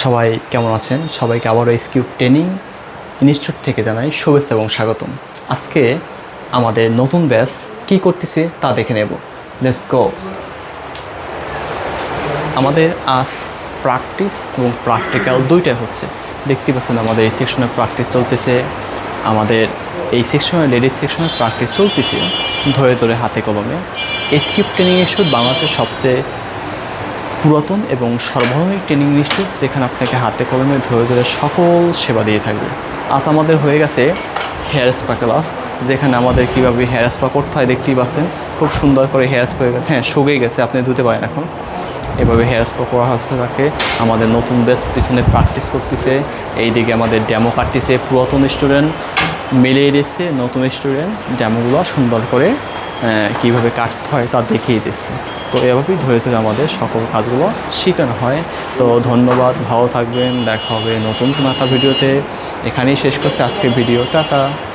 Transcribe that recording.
সবাই কেমন আছেন? সবাইকে আবারও এসকিউ ট্রেনিং ইনস্টিটিউট থেকে জানাই শুভেচ্ছা এবং স্বাগতম। আজকে আমাদের নতুন ব্যাচ কি করতেছে তা দেখে নেব। লেটস গো আমাদের আজ প্র্যাকটিস এবং প্র্যাকটিক্যাল দুইটাই হচ্ছে। দেখতে পাচ্ছেন আমাদের এই সেকশনে প্র্যাকটিস চলতেছে। আমাদের এই সেকশনে লেডিস সেকশনে প্র্যাকটিস চলতেছে ধরে ধরে হাতে কলমে। এসকিপ ট্রেনিং ইনস্টিটিউট বাংলাদেশের সবচেয়ে পুরাতন এবং সর্বাধুনিক ট্রেনিং ইনস্টিটিউট যেখানে আপনাকে হাতে কলমে ধরে ধরে সকল সেবা দিয়ে থাকবে। আজ আমাদের হয়ে গেছে হেয়ার স্পা ক্লাস যেখানে আমাদের কীভাবে হেয়ার স্পা করতে হয় দেখতেই পাচ্ছেন। খুব সুন্দর করে হেয়ার স্পা হয়ে গেছে। হ্যাঁ শুকিয়ে গেছে, আপনি ধুতে পারেন এখন। এভাবে হেয়ার স্পা করা হচ্ছে তাকে। আমাদের নতুন বেস পিছনে প্র্যাকটিস করতেছে। এইদিকে আমাদের ড্যামো কাটতেছে পুরাতন স্টুডেন্ট মিলিয়ে দিচ্ছে নতুন স্টুডেন্ট ড্যামোগুলো সুন্দর করে কীভাবে কাটতে হয় তা দেখিয়ে দিচ্ছে। তো এভাবেই ধরে ধরে আমাদের সকল কাজগুলো শেখানো হয়। তো ধন্যবাদ, ভালো থাকবেন, দেখা হবে নতুন কোনো একটা ভিডিওতে। এখানেই শেষ করছে। আজকে ভিডিও, টাটা।